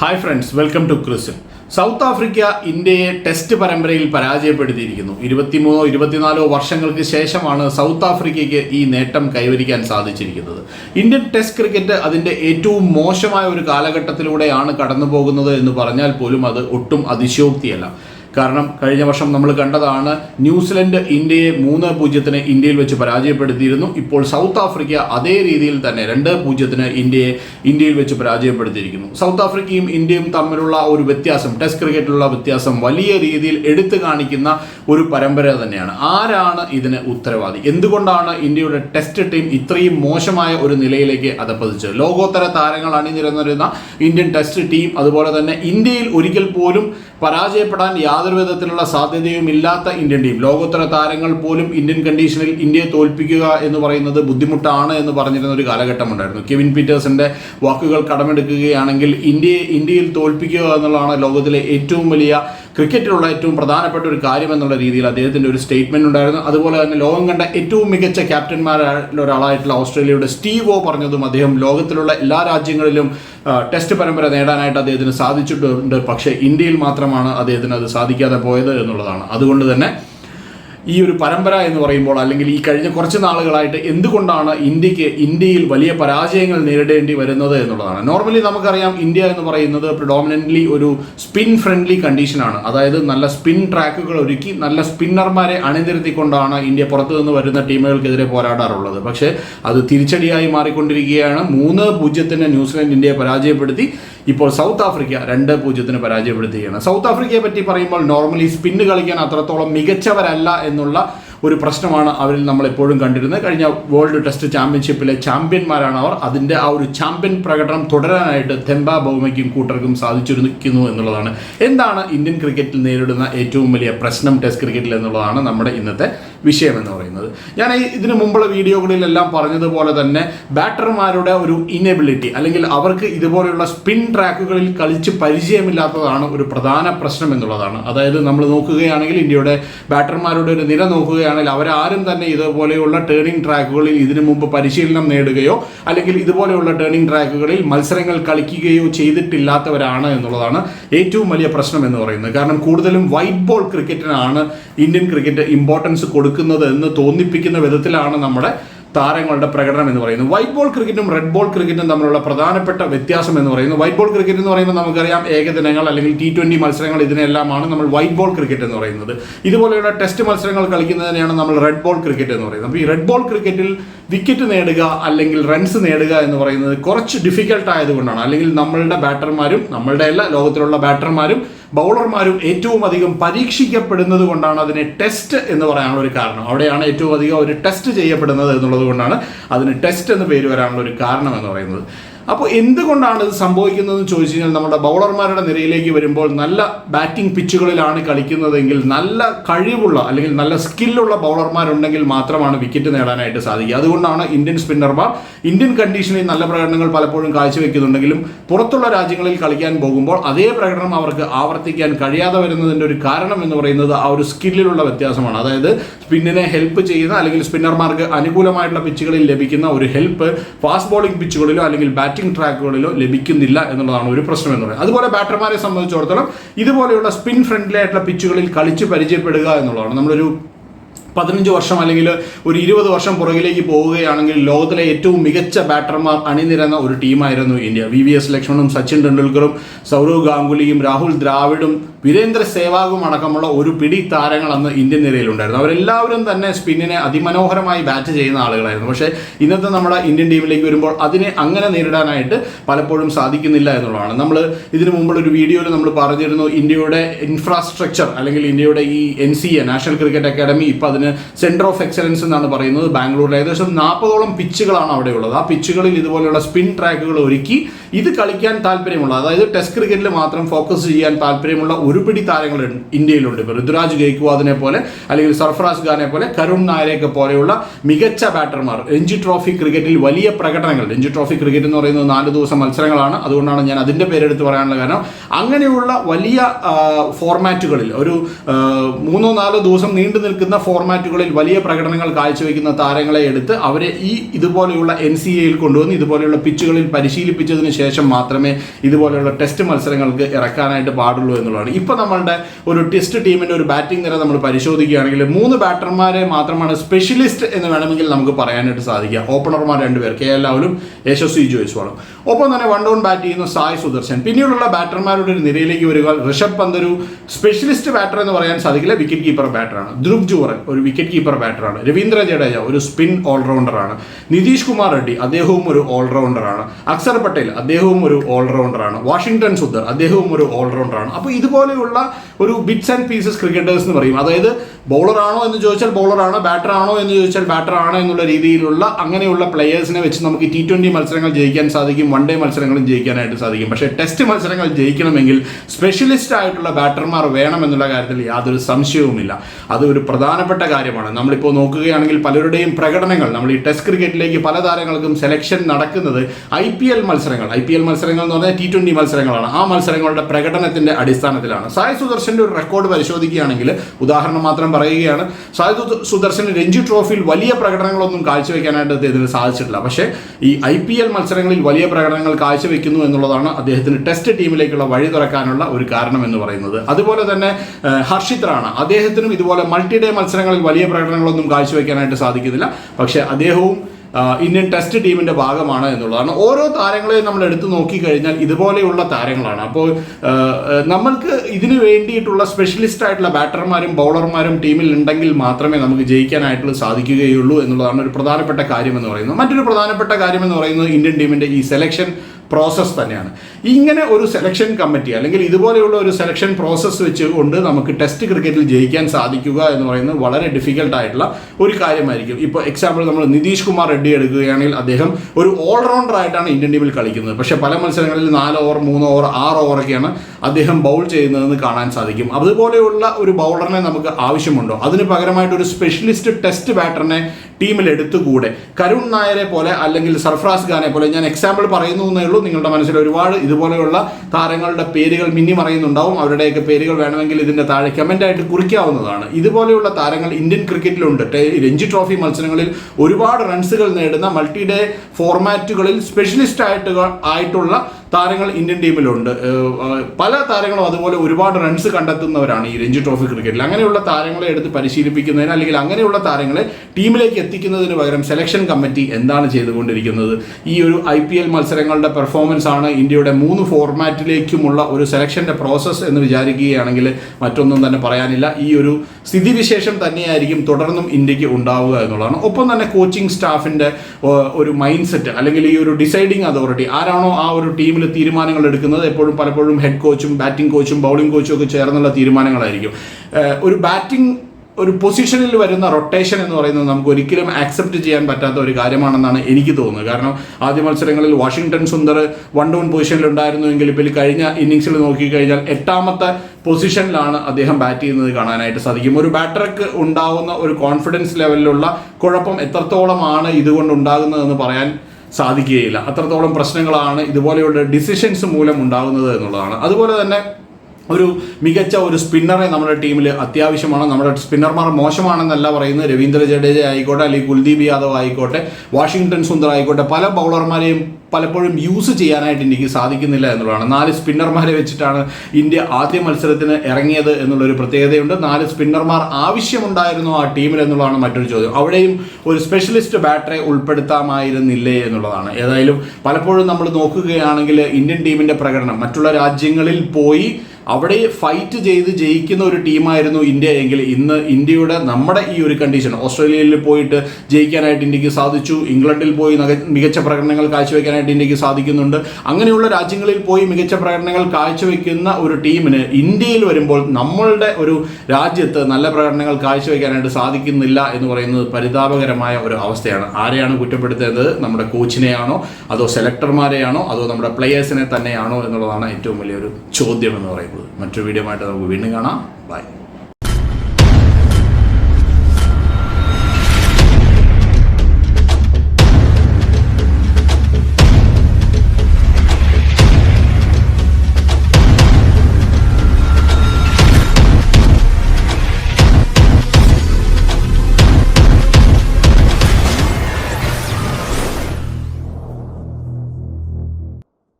Hi friends welcome to Kris South Africa ഇന്ത്യയെ test പരമ്പരയിൽ പരാജയപ്പെടുത്തിയിരിക്കുന്നു. ഇരുപത്തിമൂന്നോ ഇരുപത്തിനാലോ വർഷങ്ങൾക്ക് ശേഷമാണ് സൗത്ത് ആഫ്രിക്കയ്ക്ക് ഈ നേട്ടം കൈവരിക്കാൻ സാധിച്ചിരിക്കുന്നത്. ഇന്ത്യൻ ടെസ്റ്റ് ക്രിക്കറ്റ് അതിന്റെ ഏറ്റവും മോശമായ ഒരു കാലഘട്ടത്തിലൂടെയാണ് കടന്നു പോകുന്നത് എന്ന് പറഞ്ഞാൽ പോലും അത് ഒട്ടും അതിശയോക്തിയല്ല. കാരണം കഴിഞ്ഞ വർഷം നമ്മൾ കണ്ടതാണ് ന്യൂസിലൻഡ് ഇന്ത്യയെ മൂന്ന് പൂജ്യത്തിന് ഇന്ത്യയിൽ വെച്ച് പരാജയപ്പെടുത്തിയിരുന്നു. ഇപ്പോൾ സൗത്ത് ആഫ്രിക്ക അതേ രീതിയിൽ തന്നെ രണ്ട് പൂജ്യത്തിന് ഇന്ത്യയെ ഇന്ത്യയിൽ വെച്ച് പരാജയപ്പെടുത്തിയിരിക്കുന്നു. സൗത്ത് ആഫ്രിക്കയും ഇന്ത്യയും തമ്മിലുള്ള ഒരു വ്യത്യാസം ടെസ്റ്റ് ക്രിക്കറ്റിലുള്ള വ്യത്യാസം വലിയ രീതിയിൽ എടുത്തു കാണിക്കുന്ന ഒരു പരമ്പര തന്നെയാണ്. ആരാണ് ഇതിന് ഉത്തരവാദി? എന്തുകൊണ്ടാണ് ഇന്ത്യയുടെ ടെസ്റ്റ് ടീം ഇത്രയും മോശമായ ഒരു നിലയിലേക്ക് അതപ്പതിച്ചത് ലോകോത്തര താരങ്ങൾ അണിനിരന്നിരുന്ന ഇന്ത്യൻ ടെസ്റ്റ് ടീം അതുപോലെ തന്നെ ഇന്ത്യയിൽ ഒരിക്കൽ പോലും പരാജയപ്പെടാൻ യാതൊരു വിധത്തിലുള്ള സാധ്യതയും ഇല്ലാത്ത ഇന്ത്യൻ ടീം. ലോകോത്തര താരങ്ങൾ പോലും ഇന്ത്യൻ കണ്ടീഷനിൽ ഇന്ത്യയെ തോൽപ്പിക്കുക എന്ന് പറയുന്നത് ബുദ്ധിമുട്ടാണ് എന്ന് പറഞ്ഞിരുന്ന ഒരു കാലഘട്ടം ഉണ്ടായിരുന്നു. കെവിൻ പീറ്റേഴ്സിന്റെ വാക്കുകൾ കടമെടുക്കുകയാണെങ്കിൽ ഇന്ത്യയെ ഇന്ത്യയിൽ തോൽപ്പിക്കുക എന്നുള്ളതാണ് ലോകത്തിലെ ഏറ്റവും വലിയ ക്രിക്കറ്റിലുള്ള ഏറ്റവും പ്രധാനപ്പെട്ട ഒരു കാര്യം എന്നുള്ള രീതിയിൽ അദ്ദേഹത്തിന്റെ ഒരു സ്റ്റേറ്റ്മെന്റ് ഉണ്ടായിരുന്നു. അതുപോലെ തന്നെ ലോകം കണ്ട ഏറ്റവും മികച്ച ക്യാപ്റ്റന്മാരിൽ ഒരാളായിട്ടുള്ള ഓസ്ട്രേലിയയുടെ സ്റ്റീവോ പറഞ്ഞതും അദ്ദേഹം ലോകത്തിലുള്ള എല്ലാ രാജ്യങ്ങളിലും ടെസ്റ്റ് പരമ്പര നേടാനായിട്ട് അദ്ദേഹത്തിന് സാധിച്ചിട്ടുണ്ട്. പക്ഷേ ഇന്ത്യയിൽ മാത്രമാണ് അദ്ദേഹത്തിന് അത് സാധിക്കാതെ പോയത് എന്നുള്ളതാണ്. അതുകൊണ്ട് തന്നെ ഈ ഒരു പരമ്പര എന്ന് പറയുമ്പോൾ അല്ലെങ്കിൽ ഈ കഴിഞ്ഞ കുറച്ച് നാളുകളായിട്ട് എന്തുകൊണ്ടാണ് ഇന്ത്യയ്ക്ക് ഇന്ത്യയിൽ വലിയ പരാജയങ്ങൾ നേരിടേണ്ടി വരുന്നത് എന്നുള്ളതാണ്. നോർമലി നമുക്കറിയാം ഇന്ത്യ എന്ന് പറയുന്നത് പ്രിഡോമിനന്റ്ലി ഒരു സ്പിൻ ഫ്രണ്ട്ലി കണ്ടീഷനാണ് അതായത് നല്ല സ്പിൻ ട്രാക്കുകൾ ഒരുക്കി നല്ല സ്പിന്നർമാരെ അണിനിരത്തിക്കൊണ്ടാണ് ഇന്ത്യ പുറത്തു നിന്ന് വരുന്ന ടീമുകൾക്കെതിരെ പോരാടാറുള്ളത്. പക്ഷേ അത് തിരിച്ചടിയായി മാറിക്കൊണ്ടിരിക്കുകയാണ്. മൂന്ന് പൂജ്യത്തിന് ന്യൂസിലൻഡ് ഇന്ത്യയെ പരാജയപ്പെടുത്തി. ഇപ്പോൾ സൗത്ത് ആഫ്രിക്ക രണ്ട് പൂജ്യത്തിന് പരാജയപ്പെടുത്തുകയാണ്. സൗത്ത് ആഫ്രിക്കയെ പറ്റി പറയുമ്പോൾ നോർമലി സ്പിന്ന് കളിക്കാൻ അത്രത്തോളം മികച്ചവരല്ല എന്നുള്ള ഒരു പ്രശ്നമാണ് അവരിൽ നമ്മൾ എപ്പോഴും കണ്ടിരുന്നത്. കഴിഞ്ഞ വേൾഡ് ടെസ്റ്റ് ചാമ്പ്യൻഷിപ്പിലെ ചാമ്പ്യന്മാരാണ് അവർ. അതിന്റെ ആ ഒരു ചാമ്പ്യൻ പ്രകടനം തുടരാനായിട്ട് തെമ്പ ബൗമയ്ക്കും കൂട്ടർക്കും സാധിച്ചിരിക്കുന്നു എന്നുള്ളതാണ്. എന്താണ് ഇന്ത്യൻ ക്രിക്കറ്റിൽ നേരിടുന്ന ഏറ്റവും വലിയ പ്രശ്നം ടെസ്റ്റ് ക്രിക്കറ്റിൽ എന്നുള്ളതാണ് നമ്മുടെ ഇന്നത്തെ വിഷയം എന്ന് പറയുന്നത്. ഞാൻ ഈ ഇതിനു മുമ്പുള്ള വീഡിയോകളിലെല്ലാം പറഞ്ഞതുപോലെ തന്നെ ബാറ്റർമാരുടെ ഒരു ഇനബിലിറ്റി അല്ലെങ്കിൽ അവർക്ക് ഇതുപോലെയുള്ള സ്പിൻ ട്രാക്കുകളിൽ കളിച്ച് പരിചയമില്ലാത്തതാണ് ഒരു പ്രധാന പ്രശ്നം എന്നുള്ളതാണ്. അതായത് നമ്മൾ നോക്കുകയാണെങ്കിൽ ഇന്ത്യയുടെ ബാറ്റർമാരുടെ ഒരു നിര നോക്കുകയാണെങ്കിൽ അവരാരും തന്നെ ഇതുപോലെയുള്ള ടേണിംഗ് ട്രാക്കുകളിൽ ഇതിനു മുമ്പ് പരിശീലനം നേടുകയോ അല്ലെങ്കിൽ ഇതുപോലെയുള്ള ടേണിംഗ് ട്രാക്കുകളിൽ മത്സരങ്ങൾ കളിക്കുകയോ ചെയ്തിട്ടില്ലാത്തവരാണ് എന്നുള്ളതാണ് ഏറ്റവും വലിയ പ്രശ്നം എന്ന് പറയുന്നത്. കാരണം കൂടുതലും വൈറ്റ് ബോൾ ക്രിക്കറ്റിനാണ് ഇന്ത്യൻ ക്രിക്കറ്റ് ഇമ്പോർട്ടൻസ് കൊടുക്കുന്നത് എന്ന് തോന്നിപ്പിക്കുന്ന വിധത്തിലാണ് നമ്മുടെ താരങ്ങളുടെ പ്രകടനം എന്ന് പറയുന്നത്. വൈറ്റ് ബോൾ ക്രിക്കറ്റും റെഡ് ബോൾ ക്രിക്കറ്റും തമ്മിലുള്ള പ്രധാനപ്പെട്ട വ്യത്യാസം എന്ന് പറയുന്നത് വൈറ്റ് ബോൾ ക്രിക്കറ്റ് എന്ന് പറയുമ്പോൾ നമുക്കറിയാം ഏകദിനങ്ങൾ അല്ലെങ്കിൽ ടി ട്വന്റി മത്സരങ്ങൾ ഇതിനെല്ലാമാണ് നമ്മൾ വൈറ്റ് ബോൾ ക്രിക്കറ്റ് എന്ന് പറയുന്നത്. ഇതുപോലെയുള്ള ടെസ്റ്റ് മത്സരങ്ങൾ കളിക്കുന്നതിനെയാണ് നമ്മൾ റെഡ് ബോൾ ക്രിക്കറ്റ് എന്ന് പറയുന്നത്. അപ്പോൾ ഈ റെഡ് ബോൾ ക്രിക്കറ്റിൽ വിക്കറ്റ് നേടുക അല്ലെങ്കിൽ റൺസ് നേടുക എന്ന് പറയുന്നത് കുറച്ച് ഡിഫിക്കൽട്ട് ആയതുകൊണ്ടാണ്. അല്ലെങ്കിൽ നമ്മളുടെ ബാറ്റർമാരും നമ്മളുടെ എല്ലാ ലോകത്തിലുള്ള ബാറ്റർമാരും ബൗളർമാരും ഏറ്റവും അധികം പരീക്ഷിക്കപ്പെടുന്നത് കൊണ്ടാണ് അതിനെ ടെസ്റ്റ് എന്ന് പറയാനുള്ള ഒരു കാരണം. അവിടെയാണ് ഏറ്റവും അധികം ഒരു ടെസ്റ്റ് ചെയ്യപ്പെടുന്നത് എന്നുള്ളത് കൊണ്ടാണ് അതിന് ടെസ്റ്റ് എന്ന് പേര് വരാനുള്ള ഒരു കാരണം എന്ന് പറയുന്നത്. അപ്പോൾ എന്തുകൊണ്ടാണ് ഇത് സംഭവിക്കുന്നതെന്ന് ചോദിച്ചു കഴിഞ്ഞാൽ നമ്മുടെ ബൗളർമാരുടെ നിരയിലേക്ക് വരുമ്പോൾ നല്ല ബാറ്റിംഗ് പിച്ചുകളിലാണ് കളിക്കുന്നതെങ്കിൽ നല്ല കഴിവുള്ള അല്ലെങ്കിൽ നല്ല സ്കില്ലുള്ള ബൗളർമാരുണ്ടെങ്കിൽ മാത്രമാണ് വിക്കറ്റ് നേടാനായിട്ട് സാധിക്കുക. അതുകൊണ്ടാണ് ഇന്ത്യൻ സ്പിന്നർമാർ ഇന്ത്യൻ കണ്ടീഷനിൽ നല്ല പ്രകടനങ്ങൾ പലപ്പോഴും കാഴ്ചവെക്കുന്നുണ്ടെങ്കിലും പുറത്തുള്ള രാജ്യങ്ങളിൽ കളിക്കാൻ പോകുമ്പോൾ അതേ പ്രകടനം അവർക്ക് ആവർത്തിക്കാൻ കഴിയാതെ വരുന്നതിന്റെ ഒരു കാരണം എന്ന് പറയുന്നത് ആ ഒരു സ്കില്ലിലുള്ള വ്യത്യാസമാണ്. അതായത് സ്പിന്നിനെ ഹെൽപ്പ് ചെയ്യുന്ന അല്ലെങ്കിൽ സ്പിന്നർമാർക്ക് അനുകൂലമായിട്ടുള്ള പിച്ചുകളിൽ ലഭിക്കുന്ന ഒരു ഹെൽപ്പ് ഫാസ്റ്റ് ബോളിംഗ് പിച്ചുകളിലോ അല്ലെങ്കിൽ ബാറ്റിംഗ് ട്രാക്കുകളിലോ ലഭിക്കുന്നില്ല എന്നുള്ളതാണ് ഒരു പ്രശ്നം എന്ന് പറയുന്നത്. അതുപോലെ ബാറ്റർമാരെ സംബന്ധിച്ചിടത്തോളം ഇതുപോലെയുള്ള സ്പിൻ ഫ്രണ്ട്ലി ആയിട്ടുള്ള പിച്ചുകളിൽ കളിച്ച് പരിചയപ്പെടുക എന്നുള്ളതാണ്. നമ്മളൊരു പതിനഞ്ച് വർഷം അല്ലെങ്കിൽ ഒരു ഇരുപത് വർഷം പുറകിലേക്ക് പോവുകയാണെങ്കിൽ ലോകത്തിലെ ഏറ്റവും മികച്ച ബാറ്റർമാർ അണിനിരന്ന ഒരു ടീമായിരുന്നു ഇന്ത്യ. വി വി എസ് ലക്ഷ്മണും സച്ചിൻ ടെണ്ടുൽക്കറും സൗരവ് ഗാംഗുലിയും രാഹുൽ ദ്രാവിഡും വീരേന്ദ്ര സേവാഗും അടക്കമുള്ള ഒരു പിടി താരങ്ങൾ അന്ന് ഇന്ത്യൻ നിരയിലുണ്ടായിരുന്നു. അവരെല്ലാവരും തന്നെ സ്പിന്നിനെ അതിമനോഹരമായി ബാറ്റ് ചെയ്യുന്ന ആളുകളായിരുന്നു. പക്ഷേ ഇന്നത്തെ നമ്മുടെ ഇന്ത്യൻ ടീമിലേക്ക് വരുമ്പോൾ അതിനെ അങ്ങനെ നേരിടാനായിട്ട് പലപ്പോഴും സാധിക്കുന്നില്ല എന്നുള്ളതാണ്. നമ്മൾ ഇതിനു മുമ്പുള്ള ഒരു വീഡിയോയിൽ നമ്മൾ പറഞ്ഞിരുന്നു ഇന്ത്യയുടെ ഇൻഫ്രാസ്ട്രക്ചർ അല്ലെങ്കിൽ ഇന്ത്യയുടെ ഈ N C A national cricket academy ഇപ്പം അതിന് സെന്റർ ഓഫ് എക്സലൻസ് എന്നാണ് പറയുന്നത് ബാംഗ്ലൂരിൽ ഏകദേശം നാൽപ്പതോളം പിച്ചുകളാണ് അവിടെ ഉള്ളത് ആ പിച്ചുകളിൽ ഇതുപോലെയുള്ള സ്പിൻ ട്രാക്കുകൾ ഒരുക്കി ഇത് കളിക്കാൻ താല്പര്യമുള്ള അതായത് ടെസ്റ്റ് ക്രിക്കറ്റിൽ മാത്രം ഫോക്കസ് ചെയ്യാൻ താല്പര്യമുള്ള ഒരു പിടി താരങ്ങൾ ഇന്ത്യയിലുണ്ട്. ഇപ്പോൾ ഋതുരാജ് ഗെയ്ക്വാദിനെ പോലെ അല്ലെങ്കിൽ സർഫറാസ് ഖാനെ പോലെ കരുൺ നായരെയൊക്കെ പോലെയുള്ള മികച്ച ബാറ്റർമാർ രഞ്ജി ട്രോഫി ക്രിക്കറ്റിൽ വലിയ പ്രകടനങ്ങൾ. രഞ്ജി ട്രോഫി ക്രിക്കറ്റ് എന്ന് പറയുന്നത് നാല് ദിവസം മത്സരങ്ങളാണ്. അതുകൊണ്ടാണ് ഞാൻ അതിന്റെ പേരെടുത്ത് പറയാനുള്ള കാരണം. അങ്ങനെയുള്ള വലിയ ഫോർമാറ്റുകളിൽ ഒരു മൂന്നോ നാലോ ദിവസം നീണ്ടു നിൽക്കുന്ന ഫോർമാറ്റ് ഫോർമാറ്റുകളിൽ വലിയ പ്രകടനങ്ങൾ കാഴ്ചവെക്കുന്ന താരങ്ങളെ എടുത്ത് അവരെ ഈ ഇതുപോലെയുള്ള എൻ സി എയിൽ കൊണ്ടുവന്ന് ഇതുപോലെയുള്ള പിച്ചുകളിൽ പരിശീലിപ്പിച്ചതിന് ശേഷം മാത്രമേ ഇതുപോലെയുള്ള ടെസ്റ്റ് മത്സരങ്ങൾക്ക് ഇറക്കാനായിട്ട് പാടുള്ളൂ എന്നുള്ളതാണ്. ഇപ്പോൾ നമ്മളുടെ ഒരു ടെസ്റ്റ് ടീമിന്റെ ഒരു ബാറ്റിംഗ് നിര നമ്മൾ പരിശോധിക്കുകയാണെങ്കിൽ മൂന്ന് ബാറ്റർമാരെ മാത്രമാണ് സ്പെഷ്യലിസ്റ്റ് എന്ന് വേണമെങ്കിൽ നമുക്ക് പറയാനായിട്ട് സാധിക്കുക. ഓപ്പണർമാർ രണ്ടുപേർ കെ എൽ രാഹുലും യശസ്വി ജോയ്സ്വാളും. ഒപ്പം തന്നെ വൺ ഡൗൺ ബാറ്റ് ചെയ്യുന്ന സായ് സുദർശൻ. പിന്നീടുള്ള ബാറ്റർമാരുടെ ഒരു നിരയിലേക്ക് വരിക. ഋഷഭ് പന്ത് ഒരു സ്പെഷ്യലിസ്റ്റ് ബാറ്റർ എന്ന് പറയാൻ സാധിക്കില്ല. വിക്കറ്റ് കീപ്പർ ബാറ്ററാണ് ധ്രുവ് ജുവറൻ ഒരു വിക്കറ്റ് കീപ്പർ ബാറ്ററാണ് രവീന്ദ്ര ജഡേജ ഒരു സ്പിൻ ഓൾറൗണ്ടറാണ് നിതീഷ് കുമാർ റെഡ്ഡി അദ്ദേഹവും ഒരു ഓൾറൗണ്ടറാണ് അക്സർ പട്ടേൽ അദ്ദേഹവും ഒരു ഓൾറൗണ്ടറാണ് വാഷിംഗ്ടൺ സുന്ദർ അദ്ദേഹവും ഒരു ഓൾറൗണ്ടറാണ് അപ്പോൾ ഇതുപോലെയുള്ള ഒരു ബിറ്റ്സ് ആൻഡ് പീസസ് ക്രിക്കറ്റേഴ്സ് എന്ന് പറയും. അതായത് ബൗളറാണോ എന്ന് ചോദിച്ചാൽ ബൗളറാണ് ബാറ്ററാണോ എന്ന് ചോദിച്ചാൽ ബാറ്റർ ആണ് എന്നുള്ള രീതിയിലുള്ള അങ്ങനെയുള്ള പ്ലെയേഴ്സിനെ വെച്ച് നമുക്ക് ടി ട്വന്റി മത്സരങ്ങൾ ജയിക്കാൻ സാധിക്കും വൺ ഡേ മത്സരങ്ങളും ജയിക്കാനായിട്ട് സാധിക്കും. പക്ഷേ ടെസ്റ്റ് മത്സരങ്ങൾ ജയിക്കണമെങ്കിൽ സ്പെഷ്യലിസ്റ്റ് ആയിട്ടുള്ള ബാറ്റർമാർ വേണം എന്നുള്ള കാര്യത്തിൽ യാതൊരു സംശയവുമില്ല. അത് ഒരു പ്രധാനപ്പെട്ട കാര്യമാണ്. നമ്മളിപ്പോൾ നോക്കുകയാണെങ്കിൽ പലരുടെയും പ്രകടനങ്ങൾ നമ്മൾ ഈ ടെസ്റ്റ് ക്രിക്കറ്റിലേക്ക് പല താരങ്ങൾക്കും സെലക്ഷൻ നടക്കുന്നത് ഐ പി എൽ മത്സരങ്ങൾ. ഐ പി എൽ മത്സരങ്ങൾ എന്ന് പറഞ്ഞാൽ ടി ട്വന്റി മത്സരങ്ങളാണ്. ആ മത്സരങ്ങളുടെ പ്രകടനത്തിന്റെ അടിസ്ഥാനത്തിലാണ്. സായ് സുദർശന്റെ ഒരു റെക്കോർഡ് പരിശോധിക്കുകയാണെങ്കിൽ ഉദാഹരണം മാത്രം പറയുകയാണ് സായ് സുദർശൻ രഞ്ജി ട്രോഫിയിൽ വലിയ പ്രകടനങ്ങളൊന്നും കാഴ്ചവെക്കാനായിട്ട് അദ്ദേഹത്തിന് സാധിച്ചിട്ടില്ല. പക്ഷേ ഈ ഐ പി എൽ മത്സരങ്ങളിൽ വലിയ പ്രകടനങ്ങൾ കാഴ്ചവെക്കുന്നു എന്നുള്ളതാണ് അദ്ദേഹത്തിന് ടെസ്റ്റ് ടീമിലേക്കുള്ള വഴി തുറക്കാനുള്ള ഒരു കാരണം എന്ന് പറയുന്നത്. അതുപോലെ തന്നെ ഹർഷിത് റാണ. അദ്ദേഹത്തിനും ഇതുപോലെ മൾട്ടി ഡേ മത്സരങ്ങളിൽ വലിയ പ്രകടനങ്ങളൊന്നും കാഴ്ചവെക്കാനായിട്ട് സാധിക്കുന്നില്ല. പക്ഷേ അദ്ദേഹവും ഇന്ത്യൻ ടെസ്റ്റ് ടീമിന്റെ ഭാഗമാണ് എന്നുള്ളതാണ് ഓരോ താരങ്ങളെയും നമ്മൾ എടുത്തു നോക്കിക്കഴിഞ്ഞാൽ ഇതുപോലെയുള്ള താരങ്ങളാണ്. അപ്പോൾ നമ്മൾക്ക് ഇതിന് വേണ്ടിയിട്ടുള്ള സ്പെഷ്യലിസ്റ്റ് ആയിട്ടുള്ള ബാറ്റർമാരും ബൗളർമാരും ടീമിൽ ഉണ്ടെങ്കിൽ മാത്രമേ നമുക്ക് ജയിക്കാനായിട്ട് സാധിക്കുകയുള്ളൂ എന്നുള്ളതാണ് ഒരു പ്രധാനപ്പെട്ട കാര്യം എന്ന് പറയുന്നത്. മറ്റൊരു പ്രധാനപ്പെട്ട കാര്യം എന്ന് പറയുന്നത് ഇന്ത്യൻ ടീമിന്റെ ഈ സെലക്ഷൻ പ്രോസസ്സ് തന്നെയാണ്. ഇങ്ങനെ ഒരു സെലക്ഷൻ കമ്മിറ്റി അല്ലെങ്കിൽ ഇതുപോലെയുള്ള ഒരു സെലക്ഷൻ പ്രോസസ്സ് വെച്ച് കൊണ്ട് നമുക്ക് ടെസ്റ്റ് ക്രിക്കറ്റിൽ ജയിക്കാൻ സാധിക്കുക എന്ന് പറയുന്നത് വളരെ ഡിഫിക്കൽട്ട് ആയിട്ടുള്ള ഒരു കാര്യമായിരിക്കും. ഇപ്പോൾ എക്സാമ്പിൾ നമ്മൾ നിതീഷ് കുമാർ റെഡ്ഡി എടുക്കുകയാണെങ്കിൽ അദ്ദേഹം ഒരു ഓൾറൗണ്ടർ ആയിട്ടാണ് ഇന്ത്യൻ ടീമിൽ കളിക്കുന്നത്. പക്ഷേ പല മത്സരങ്ങളിൽ നാല് ഓവർ മൂന്ന് ഓവർ ആറ് ഓവറൊക്കെയാണ് അദ്ദേഹം ബൗൾ ചെയ്യുന്നതെന്ന് കാണാൻ സാധിക്കും. അതുപോലെയുള്ള ഒരു ബൗളറിനെ നമുക്ക് ആവശ്യമുണ്ടോ? അതിന് പകരമായിട്ട് ഒരു സ്പെഷ്യലിസ്റ്റ് ടെസ്റ്റ് ബാറ്ററിനെ ടീമിൽ എടുത്തുകൂടെ കരുൺ നായരെ പോലെ അല്ലെങ്കിൽ സർഫ്രാസ് ഖാനെ പോലെ ഞാൻ എക്സാമ്പിൾ പറയുന്നു എന്നേ ഉള്ളൂ. നിങ്ങളുടെ മനസ്സിൽ ഒരുപാട് ഇതുപോലെയുള്ള താരങ്ങളുടെ പേരുകൾ മിന്നി മറയുന്നുണ്ടാവും. അവരുടെയൊക്കെ പേരുകൾ വേണമെങ്കിൽ ഇതിന്റെ താഴെ കമന്റ് ആയിട്ട് കുറിക്കാവുന്നതാണ്. ഇതുപോലെയുള്ള താരങ്ങൾ ഇന്ത്യൻ ക്രിക്കറ്റിലുണ്ട്. രഞ്ജി ട്രോഫി മത്സരങ്ങളിൽ ഒരുപാട് റൺസുകൾ നേടുന്ന മൾട്ടി ഡേ ഫോർമാറ്റുകളിൽ സ്പെഷ്യലിസ്റ്റ് ആയിട്ട് ആയിട്ടുള്ള താരങ്ങൾ ഇന്ത്യൻ ടീമിലുണ്ട്. പല താരങ്ങളും അതുപോലെ ഒരുപാട് റൺസ് കണ്ടെത്തുന്നവരാണ് ഈ രഞ്ജി ട്രോഫി ക്രിക്കറ്റിൽ അങ്ങനെയുള്ള താരങ്ങളെ എടുത്ത് പരിശീലിപ്പിക്കുന്നതിന് അല്ലെങ്കിൽ അങ്ങനെയുള്ള താരങ്ങളെ ടീമിലേക്ക് എത്തിക്കുന്നതിന് പകരം സെലക്ഷൻ കമ്മിറ്റി എന്താണ് ചെയ്തുകൊണ്ടിരിക്കുന്നത്? ഈ ഒരു ഐ പി എൽ മത്സരങ്ങളുടെ പെർഫോമൻസ് ആണ് ഇന്ത്യയുടെ മൂന്ന് ഫോർമാറ്റിലേക്കുമുള്ള ഒരു സെലക്ഷന്റെ പ്രോസസ്സ് എന്ന് വിചാരിക്കുകയാണെങ്കിൽ മറ്റൊന്നും തന്നെ പറയാനില്ല. ഈ ഒരു സ്ഥിതിവിശേഷം തന്നെയായിരിക്കും തുടർന്നും ഇന്ത്യയ്ക്ക് ഉണ്ടാവുക എന്നുള്ളതാണ്. ഒപ്പം തന്നെ കോച്ചിങ് സ്റ്റാഫിന്റെ ഒരു മൈൻഡ് സെറ്റ് അല്ലെങ്കിൽ ഈ ഒരു ഡിസൈഡിങ് അതോറിറ്റി ആരാണോ ആ ഒരു ടീമിൽ തീരുമാനങ്ങൾ എടുക്കുന്നത് എപ്പോഴും പലപ്പോഴും ഹെഡ് കോച്ചും ബാറ്റിംഗ് കോച്ചും ബൗളിംഗ് കോച്ചും ഒക്കെ ചേർന്നുള്ള തീരുമാനങ്ങളായിരിക്കും. ഒരു ബാറ്റിംഗ് ഒരു പൊസിഷനിൽ വരുന്ന റൊട്ടേഷൻ എന്ന് പറയുന്നത് നമുക്ക് ഒരിക്കലും ആക്സെപ്റ്റ് ചെയ്യാൻ പറ്റാത്ത ഒരു കാര്യമാണെന്നാണ് എനിക്ക് തോന്നുന്നത്. കാരണം ആദ്യ മത്സരങ്ങളിൽ വാഷിംഗ്ടൺ സുന്ദർ വൺ ഡൗൺ പൊസിഷനിൽ ഉണ്ടായിരുന്നുവെങ്കിൽ ഇപ്പോൾ കഴിഞ്ഞ ഇന്നിങ്സിൽ നോക്കിക്കഴിഞ്ഞാൽ എട്ടാമത്തെ പൊസിഷനിലാണ് അദ്ദേഹം ബാറ്റ് ചെയ്യുന്നത് കാണാനായിട്ട് സാധിക്കും. ഒരു ബാറ്റർക്ക് ഉണ്ടാവുന്ന ഒരു കോൺഫിഡൻസ് ലെവലിലുള്ള കുഴപ്പം എത്രത്തോളമാണ് ഇതുകൊണ്ട് ഉണ്ടാകുന്നതെന്ന് പറയാൻ സാധിക്കുകയില്ല. അത്രത്തോളം പ്രശ്നങ്ങളാണ് ഇതുപോലെയുള്ള ഡിസിഷൻസ് മൂലം ഉണ്ടാകുന്നത് എന്നുള്ളതാണ്. അതുപോലെ തന്നെ ഒരു മികച്ച ഒരു സ്പിന്നറെ നമ്മുടെ ടീമിൽ അത്യാവശ്യമാണ്. നമ്മുടെ സ്പിന്നർമാർ മോശമാണെന്നല്ല പറയുന്നത്. രവീന്ദ്ര ജഡേജ ആയിക്കോട്ടെ അല്ലെങ്കിൽ കുൽദീപ് യാദവ് ആയിക്കോട്ടെ വാഷിംഗ്ടൺ സുന്ദർ ആയിക്കോട്ടെ പല ബൗളർമാരെയും പലപ്പോഴും യൂസ് ചെയ്യാനായിട്ട് ഇന്ത്യയ്ക്ക് സാധിക്കുന്നില്ല എന്നുള്ളതാണ്. നാല് സ്പിന്നർമാരെ വെച്ചിട്ടാണ് ഇന്ത്യ ആദ്യ മത്സരത്തിന് ഇറങ്ങിയത് എന്നുള്ളൊരു പ്രത്യേകതയുണ്ട്. നാല് സ്പിന്നർമാർ ആവശ്യമുണ്ടായിരുന്നു ആ ടീമിൽ എന്നുള്ളതാണ് മറ്റൊരു ചോദ്യം. അവിടെയും ഒരു സ്പെഷ്യലിസ്റ്റ് ബാറ്ററെ ഉൾപ്പെടുത്താമായിരുന്നില്ലേ എന്നുള്ളതാണ്. ഏതായാലും പലപ്പോഴും നമ്മൾ നോക്കുകയാണെങ്കിൽ ഇന്ത്യൻ ടീമിന്റെ പ്രകടനം മറ്റുള്ള രാജ്യങ്ങളിൽ പോയി അവിടെ ഫൈറ്റ് ചെയ്ത് ജയിക്കുന്ന ഒരു ടീമായിരുന്നു ഇന്ത്യ എങ്കിൽ ഇന്ന് ഇന്ത്യയുടെ നമ്മുടെ ഈ ഒരു കണ്ടീഷൻ ഓസ്ട്രേലിയയിൽ പോയിട്ട് ജയിക്കാനായിട്ട് ഇന്ത്യയ്ക്ക് സാധിച്ചു ഇംഗ്ലണ്ടിൽ പോയി മികച്ച പ്രകടനങ്ങൾ കാഴ്ചവെക്കാനായിട്ട് ഇന്ത്യയ്ക്ക് സാധിക്കുന്നുണ്ട്. അങ്ങനെയുള്ള രാജ്യങ്ങളിൽ പോയി മികച്ച പ്രകടനങ്ങൾ കാഴ്ചവെക്കുന്ന ഒരു ടീമിന് ഇന്ത്യയിൽ വരുമ്പോൾ നമ്മളുടെ ഒരു രാജ്യത്ത് നല്ല പ്രകടനങ്ങൾ കാഴ്ചവെക്കാനായിട്ട് സാധിക്കുന്നില്ല എന്ന് പറയുന്നത് പരിതാപകരമായ ഒരു അവസ്ഥയാണ്. ആരെയാണ് കുറ്റപ്പെടുത്തേണ്ടത്? നമ്മുടെ കോച്ചിനെയാണോ? അതോ സെലക്ടർമാരെയാണോ അതോ നമ്മുടെ പ്ലെയേഴ്സിനെ തന്നെയാണോ? എന്നുള്ളതാണ് ഏറ്റവും വലിയൊരു ചോദ്യം എന്ന് പറയുന്നത്. മറ്റൊരു വീഡിയോ ആയിട്ട് നമുക്ക് വീണ്ടും കാണാം. ബൈ.